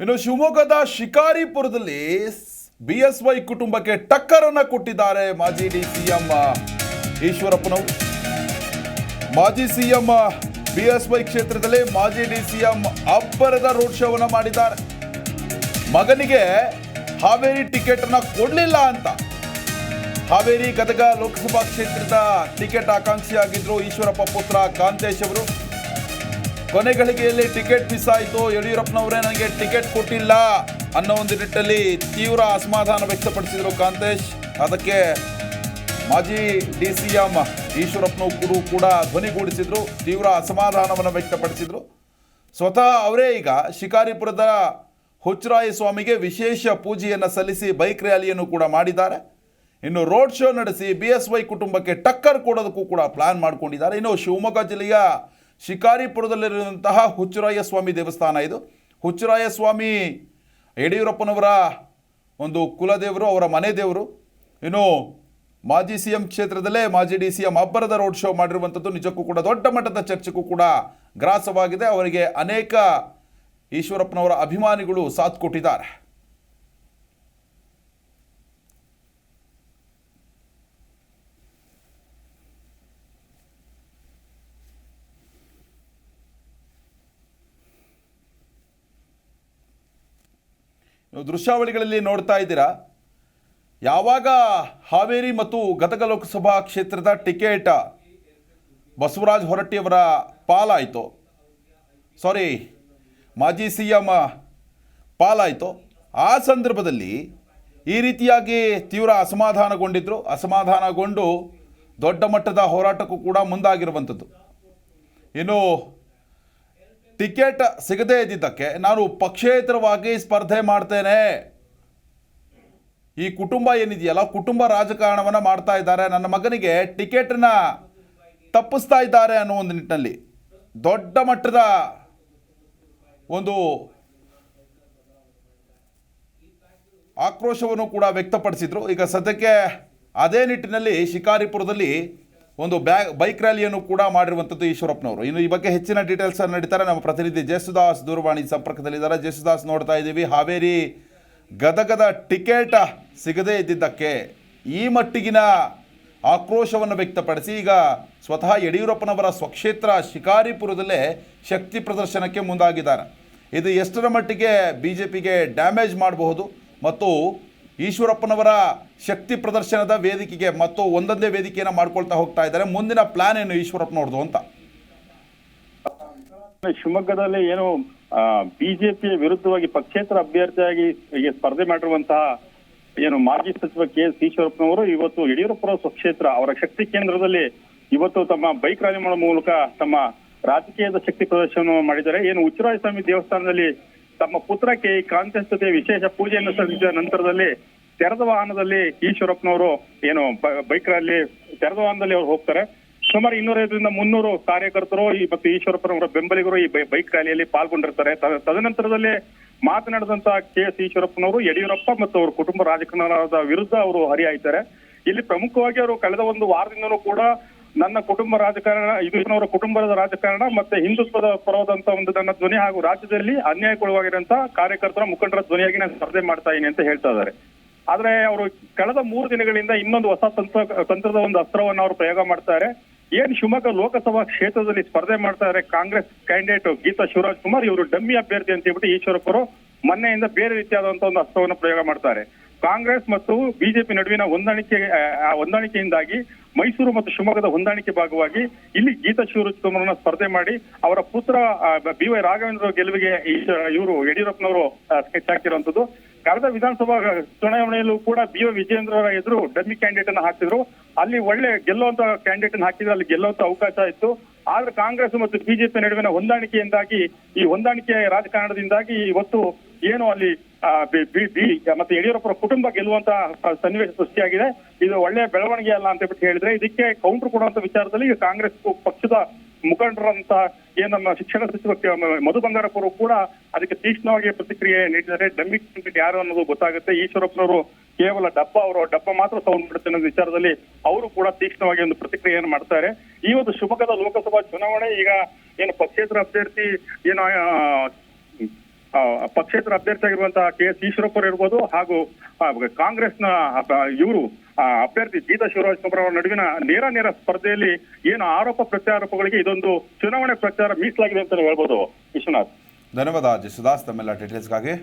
ಇನ್ನು ಶಿವಮೊಗ್ಗದ ಶಿಕಾರಿಪುರದಲ್ಲಿ B S Y ಕುಟುಂಬಕ್ಕೆ ಟಕ್ಕರನ್ನು ಕೊಟ್ಟಿದ್ದಾರೆ ಮಾಜಿ ಡಿ ಸಿಎಂ ಈಶ್ವರಪ್ಪನವರು ಮಾಜಿ ಸಿಎಂ ಬಿ ಎಸ್ ವೈ ಕ್ಷೇತ್ರದಲ್ಲಿ ಮಾಜಿ ಡಿ ಸಿಎಂ ಅಬ್ಬರದ ರೋಡ್ ಶೋವನ್ನ ಮಾಡಿದ್ದಾರೆ. ಮಗನಿಗೆ ಹಾವೇರಿ ಟಿಕೆಟ್ ಅನ್ನ ಕೊಡ್ಲಿಲ್ಲ ಅಂತ. ಹಾವೇರಿ ಗದಗ ಲೋಕಸಭಾ ಕ್ಷೇತ್ರದ ಟಿಕೆಟ್ ಆಕಾಂಕ್ಷಿಯಾಗಿದ್ದರು ಈಶ್ವರಪ್ಪ ಪುತ್ರ ಕಾಂತೇಶ್ ಅವರು. ಕೊನೆ ಗಳಿಗೆಯಲ್ಲಿ ಟಿಕೆಟ್ ಮಿಸ್ ಆಯಿತು. ಯಡಿಯೂರಪ್ಪನವರೇ ನನಗೆ ಟಿಕೆಟ್ ಕೊಟ್ಟಿಲ್ಲ ಅನ್ನೋ ಒಂದು ನಿಟ್ಟಲ್ಲಿ ತೀವ್ರ ಅಸಮಾಧಾನ ವ್ಯಕ್ತಪಡಿಸಿದರು ಕಾಂತೇಶ್. ಅದಕ್ಕೆ ಮಾಜಿ ಡಿ ಸಿ ಎಂ. ಈಶ್ವರಪ್ಪನವರು ಕೂಡ ಧ್ವನಿಗೂಡಿಸಿದರು. ತೀವ್ರ ಅಸಮಾಧಾನವನ್ನು ವ್ಯಕ್ತಪಡಿಸಿದ್ರು. ಸ್ವತಃ ಅವರೇ ಈಗ ಶಿಕಾರಿಪುರದ ಹುಚ್ಚರಾಯ ಸ್ವಾಮಿಗೆ ವಿಶೇಷ ಪೂಜೆಯನ್ನು ಸಲ್ಲಿಸಿ ಬೈಕ್ ರ್ಯಾಲಿಯನ್ನು ಕೂಡ ಮಾಡಿದ್ದಾರೆ. ಇನ್ನು ರೋಡ್ ಶೋ ನಡೆಸಿ ಬಿ ಎಸ್ ವೈ ಕುಟುಂಬಕ್ಕೆ ಟಕ್ಕರ್ ಕೊಡೋದಕ್ಕೂ ಕೂಡ ಪ್ಲ್ಯಾನ್ ಮಾಡ್ಕೊಂಡಿದ್ದಾರೆ. ಇನ್ನು ಶಿವಮೊಗ್ಗ ಜಿಲ್ಲೆಯ ಶಿಕಾರಿಪುರದಲ್ಲಿರುವಂತಹ ಹುಚ್ಚುರಾಯ ಸ್ವಾಮಿ ದೇವಸ್ಥಾನ ಇದು. ಹುಚ್ಚುರಾಯ ಸ್ವಾಮಿ ಯಡಿಯೂರಪ್ಪನವರ ಒಂದು ಕುಲದೇವರು, ಅವರ ಮನೆ ದೇವರು. ಇನ್ನು ಮಾಜಿ ಸಿ ಎಂ ಕ್ಷೇತ್ರದಲ್ಲೇ ಮಾಜಿ ಡಿ ಸಿ ಎಂ ಅಬ್ಬರದ ರೋಡ್ ಶೋ ಮಾಡಿರುವಂಥದ್ದು ನಿಜಕ್ಕೂ ಕೂಡ ದೊಡ್ಡ ಮಟ್ಟದ ಚರ್ಚೆಗೂ ಕೂಡ ಗ್ರಾಸವಾಗಿದೆ. ಅವರಿಗೆ ಅನೇಕ ಈಶ್ವರಪ್ಪನವರ ಅಭಿಮಾನಿಗಳು ಸಾಥ್ ಕೊಟ್ಟಿದ್ದಾರೆ. ದೃಶ್ಯಾವಳಿಗಳಲ್ಲಿ ನೋಡ್ತಾ ಇದ್ದೀರಾ? ಯಾವಾಗ ಹಾವೇರಿ ಮತ್ತು ಗದಗ ಲೋಕಸಭಾ ಕ್ಷೇತ್ರದ ಟಿಕೆಟ್ ಬಸವರಾಜ್ ಹೊರಟ್ಟಿಯವರ ಪಾಲಾಯಿತು. ಸಾರಿ ಮಾಜಿ ಸಿ ಎಂ ಪಾಲಾಯಿತು. ಆ ಸಂದರ್ಭದಲ್ಲಿ ಈ ರೀತಿಯಾಗಿ ತೀವ್ರ ಅಸಮಾಧಾನಗೊಂಡಿದ್ದರು ಅಸಮಾಧಾನಗೊಂಡು ದೊಡ್ಡ ಮಟ್ಟದ ಹೋರಾಟಕ್ಕೂ ಕೂಡ ಮುಂದಾಗಿರುವಂಥದ್ದು. ಇನ್ನು ಟಿಕೆಟ್ ಸಿಗದೇ ಇದ್ದಿದ್ದಕ್ಕೆ ನಾನು ಪಕ್ಷೇತರವಾಗಿ ಸ್ಪರ್ಧೆ ಮಾಡ್ತೇನೆ. ಈ ಕುಟುಂಬ ಏನಿದೆಯಲ್ಲ, ಕುಟುಂಬ ರಾಜಕಾರಣವನ್ನು ಮಾಡ್ತಾ ಇದ್ದಾರೆ. ನನ್ನ ಮಗನಿಗೆ ಟಿಕೆಟ್ನ ತಪ್ಪಿಸ್ತಾ ಇದ್ದಾರೆ ಅನ್ನೋ ಒಂದು ನಿಟ್ಟಿನಲ್ಲಿ ದೊಡ್ಡ ಮಟ್ಟದ ಒಂದು ಆಕ್ರೋಶವನ್ನು ಕೂಡ ವ್ಯಕ್ತಪಡಿಸಿದರು. ಈಗ ಸದ್ಯಕ್ಕೆ ಅದೇ ನಿಟ್ಟಿನಲ್ಲಿ ಶಿಕಾರಿಪುರದಲ್ಲಿ ಒಂದು ಬ್ಯಾಗ್ ಬೈಕ್ ರ್ಯಾಲಿಯನ್ನು ಕೂಡ ಮಾಡಿರುವಂಥದ್ದು ಈಶ್ವರಪ್ಪನವರು. ಇನ್ನು ಈ ಬಗ್ಗೆ ಹೆಚ್ಚಿನ ಡೀಟೇಲ್ಸ್ ನಡೀತಾರೆ. ನಮ್ಮ ಪ್ರತಿನಿಧಿ ಜೇಸುದಾಸ್ ದೂರವಾಣಿ ಸಂಪರ್ಕದಲ್ಲಿದ್ದಾರೆ. ಜೇಸುದಾಸ್ ನೋಡ್ತಾ ಇದ್ದೀವಿ. ಹಾವೇರಿ ಗದಗದ ಟಿಕೆಟ್ ಸಿಗದೇ ಇದ್ದಿದ್ದಕ್ಕೆ ಈ ಮಟ್ಟಿಗಿನ ಆಕ್ರೋಶವನ್ನು ವ್ಯಕ್ತಪಡಿಸಿ ಈಗ ಸ್ವತಃ ಯಡಿಯೂರಪ್ಪನವರ ಸ್ವಕ್ಷೇತ್ರ ಶಿಕಾರಿಪುರದಲ್ಲೇ ಶಕ್ತಿ ಪ್ರದರ್ಶನಕ್ಕೆ ಮುಂದಾಗಿದ್ದಾರೆ. ಇದು ಎಷ್ಟರ ಮಟ್ಟಿಗೆ ಬಿ ಜೆ ಪಿಗೆ ಡ್ಯಾಮೇಜ್ ಮಾಡಬಹುದು ಮತ್ತು ಈಶ್ವರಪ್ಪನವರ ಶಕ್ತಿ ಪ್ರದರ್ಶನದ ವೇದಿಕೆಗೆ ಮತ್ತು ಒಂದೊಂದೇ ವೇದಿಕೆಯನ್ನು ಮಾಡ್ಕೊಳ್ತಾ ಹೋಗ್ತಾ ಇದ್ದಾರೆ. ಮುಂದಿನ ಪ್ಲಾನ್ ಏನು ಈಶ್ವರಪ್ಪನವ್ರದ್ದು ಅಂತ? ಶಿವಮೊಗ್ಗದಲ್ಲಿ ಏನು ಬಿಜೆಪಿ ವಿರುದ್ಧವಾಗಿ ಪಕ್ಷೇತರ ಅಭ್ಯರ್ಥಿಯಾಗಿ ಸ್ಪರ್ಧೆ ಮಾಡಿರುವಂತಹ ಏನು ಮಾಜಿ ಸಚಿವ ಕೆ ಎಸ್ ಈಶ್ವರಪ್ಪನವರು ಇವತ್ತು ಯಡಿಯೂರಪ್ಪನ ಸ್ವಕ್ಷೇತ್ರ, ಅವರ ಶಕ್ತಿ ಕೇಂದ್ರದಲ್ಲಿ ಇವತ್ತು ತಮ್ಮ ಬೈಕ್ ರ್ಯಾಲಿ ಮಾಡೋ ಮೂಲಕ ತಮ್ಮ ರಾಜಕೀಯದ ಶಕ್ತಿ ಪ್ರದರ್ಶನ ಮಾಡಿದ್ದಾರೆ. ಏನು ಉಚ್ಚರಾಯ ಸ್ವಾಮಿ ದೇವಸ್ಥಾನದಲ್ಲಿ ತಮ್ಮ ಪುತ್ರ ಕೆ ಕಾಂತೇಶ್ ಜೊತೆ ವಿಶೇಷ ಪೂಜೆಯನ್ನು ಸಲ್ಲಿಸಿದ ನಂತರದಲ್ಲಿ ತೆರೆದ ವಾಹನದಲ್ಲಿ ಈಶ್ವರಪ್ಪನವರು ಏನು ಬೈಕ್ ರಲ್ಲಿ ತೆರೆದ ವಾಹನದಲ್ಲಿ ಅವರು ಹೋಗ್ತಾರೆ. ಸುಮಾರು ಇನ್ನೂರೈದರಿಂದ ಮುನ್ನೂರು ಕಾರ್ಯಕರ್ತರು ಈ ಮತ್ತು ಈಶ್ವರಪ್ಪನವರ ಬೆಂಬಲಿಗರು ಈ ಬೈಕ್ ರ್ಯಾಲಿಯಲ್ಲಿ ಪಾಲ್ಗೊಂಡಿರ್ತಾರೆ. ತದನಂತರದಲ್ಲಿ ಮಾತನಾಡಿದಂತ ಕೆ ಎಸ್ ಈಶ್ವರಪ್ಪನವರು ಯಡಿಯೂರಪ್ಪ ಮತ್ತು ಅವರ ಕುಟುಂಬ ರಾಜಕಾರಣದ ವಿರುದ್ಧ ಅವರು ಹರಿಹಾಯ್ತಾರೆ. ಇಲ್ಲಿ ಪ್ರಮುಖವಾಗಿ ಅವರು ಕಳೆದ ಒಂದು ವಾರದಿಂದಲೂ ಕೂಡ ನನ್ನ ಕುಟುಂಬ ರಾಜಕಾರಣ, ಇದು ಅವರ ಕುಟುಂಬದ ರಾಜಕಾರಣ ಮತ್ತೆ ಹಿಂದುತ್ವದ ಪರವಾದಂತ ಒಂದು ನನ್ನ ಧ್ವನಿ ಹಾಗೂ ರಾಜ್ಯದಲ್ಲಿ ಅನ್ಯಾಯಕ್ಕೊಳಗಾಗಿರಂತ ಕಾರ್ಯಕರ್ತರ ಮುಖಂಡರ ಧ್ವನಿಯಾಗಿ ನಾನು ಸ್ಪರ್ಧೆ ಮಾಡ್ತಾ ಇದ್ದೀನಿ ಅಂತ ಹೇಳ್ತಾ ಇದ್ದಾರೆ. ಆದ್ರೆ ಅವರು ಕಳೆದ ಮೂರು ದಿನಗಳಿಂದ ಇನ್ನೊಂದು ಹೊಸ ತಂತ್ರ, ತಂತ್ರದ ಒಂದು ಅಸ್ತ್ರವನ್ನು ಅವರು ಪ್ರಯೋಗ ಮಾಡ್ತಾರೆ ಏನ್ ಶಿವಮೊಗ್ಗ ಲೋಕಸಭಾ ಕ್ಷೇತ್ರದಲ್ಲಿ ಸ್ಪರ್ಧೆ ಮಾಡ್ತಾ ಇದ್ದಾರೆ ಕಾಂಗ್ರೆಸ್ ಕ್ಯಾಂಡಿಡೇಟ್ ಗೀತಾ ಶಿವರಾಜ್ ಕುಮಾರ್ ಇವರು ಡಮ್ಮಿ ಅಭ್ಯರ್ಥಿ ಅಂತ ಹೇಳ್ಬಿಟ್ಟು ಈಶ್ವರಪ್ಪರು ಮೊನ್ನೆಯಿಂದ ಬೇರೆ ರೀತಿಯಾದಂತಹ ಒಂದು ಅಸ್ತ್ರವನ್ನು ಪ್ರಯೋಗ ಮಾಡ್ತಾರೆ. ಕಾಂಗ್ರೆಸ್ ಮತ್ತು ಬಿಜೆಪಿ ನಡುವಿನ ಹೊಂದಾಣಿಕೆ ಹೊಂದಾಣಿಕೆಯಿಂದಾಗಿ ಮೈಸೂರು ಮತ್ತು ಶಿವಮೊಗ್ಗದ ಹೊಂದಾಣಿಕೆ ಭಾಗವಾಗಿ ಇಲ್ಲಿ ಗೀತಾ ಶಿವರುಚಿಕುಮಾರನ ಕುಮಾರ್ನ ಸ್ಪರ್ಧೆ ಮಾಡಿ ಅವರ ಪುತ್ರ ಬಿ ವೈ ರಾಘವೇಂದ್ರ ಗೆಲುವಿಗೆ ಇವರು ಯಡಿಯೂರಪ್ಪನವರು ಸ್ಕೆಚ್ ಹಾಕಿರುವಂತದ್ದು. ಕಳೆದ ವಿಧಾನಸಭಾ ಚುನಾವಣೆಯಲ್ಲೂ ಕೂಡ ಬಿ ವೈ ಎದುರು ಡಮ್ಮಿ ಕ್ಯಾಂಡಿಡೇಟ್ ಅನ್ನು ಹಾಕಿದ್ರು. ಅಲ್ಲಿ ಒಳ್ಳೆ ಗೆಲ್ಲುವಂತ ಕ್ಯಾಂಡಿಡೇಟ್ ಅನ್ನು ಹಾಕಿದ್ರೆ ಅಲ್ಲಿ ಗೆಲ್ಲುವಂತ ಅವಕಾಶ ಇತ್ತು. ಆದ್ರೆ ಕಾಂಗ್ರೆಸ್ ಮತ್ತು ಬಿಜೆಪಿ ನಡುವಿನ ಹೊಂದಾಣಿಕೆಯಿಂದಾಗಿ ಈ ಹೊಂದಾಣಿಕೆ ರಾಜಕಾರಣದಿಂದಾಗಿ ಇವತ್ತು ಏನು ಅಲ್ಲಿ ಮತ್ತೆ ಯಡಿಯೂರಪ್ಪರ ಕುಟುಂಬ ಗೆಲ್ಲುವಂತ ಸನ್ನಿವೇಶ ಸೃಷ್ಟಿಯಾಗಿದೆ. ಇದು ಒಳ್ಳೆಯ ಬೆಳವಣಿಗೆ ಅಲ್ಲ ಅಂತ ಬಿಟ್ಟು ಹೇಳಿದ್ರೆ, ಇದಕ್ಕೆ ಕೌಂಟರ್ ಕೊಡುವಂತ ವಿಚಾರದಲ್ಲಿ ಈಗ ಕಾಂಗ್ರೆಸ್ ಪಕ್ಷದ ಮುಖಂಡರಂತ ಏನ್ ನಮ್ಮ ಶಿಕ್ಷಣ ಸಚಿವ ಮಧು ಬಂಗಾರಪ್ಪರು ಕೂಡ ಅದಕ್ಕೆ ತೀಕ್ಷ್ಣವಾಗಿ ಪ್ರತಿಕ್ರಿಯೆ ನೀಡಿದರೆ ಡಮ್ಮಿ ಕ್ಯಾಂಡಿಡೇಟ್ ಯಾರು ಅನ್ನೋದು ಗೊತ್ತಾಗುತ್ತೆ. ಈಶ್ವರಪ್ಪನವರು ಕೇವಲ ಡಬ್ಬ ಅವರು, ಡಬ್ಬ ಮಾತ್ರ ಸೌಂಡ್ ಬಿಡುತ್ತೆ ಅನ್ನೋ ವಿಚಾರದಲ್ಲಿ ಅವರು ಕೂಡ ತೀಕ್ಷ್ಣವಾಗಿ ಒಂದು ಪ್ರತಿಕ್ರಿಯೆಯನ್ನು ಮಾಡ್ತಾರೆ. ಈ ಒಂದು ಶಿವಮೊಗ್ಗದ ಲೋಕಸಭಾ ಚುನಾವಣೆ ಈಗ ಏನು ಪಕ್ಷೇತರ ಅಭ್ಯರ್ಥಿ, ಏನು ಪಕ್ಷೇತರ ಅಭ್ಯರ್ಥಿಯಾಗಿರುವಂತಹ ಕೆ ಎಸ್ ಈಶ್ವರಪ್ಪರು ಇರ್ಬೋದು ಹಾಗೂ ಕಾಂಗ್ರೆಸ್ನ ಇವರು ಅಭ್ಯರ್ಥಿ ಗೀತಾ ಶಿವರಾಜ್ ಕುಮಾರ್ ಅವರ ನಡುವಿನ ನೇರ ನೇರ ಸ್ಪರ್ಧೆಯಲ್ಲಿ ಏನು ಆರೋಪ ಪ್ರತ್ಯಾರೋಪಗಳಿಗೆ ಇದೊಂದು ಚುನಾವಣೆ ಪ್ರಚಾರ ಮೀಸಲಾಗಿದೆ ಅಂತ ಹೇಳ್ಬೋದು ವಿಶ್ವನಾಥ್. ಧನ್ಯವಾದ ಸುಧಾಸ್ ತಮ್ಮೆಲ್ಲ ಡೀಟೇಲ್ಸ್ಗಾಗಿ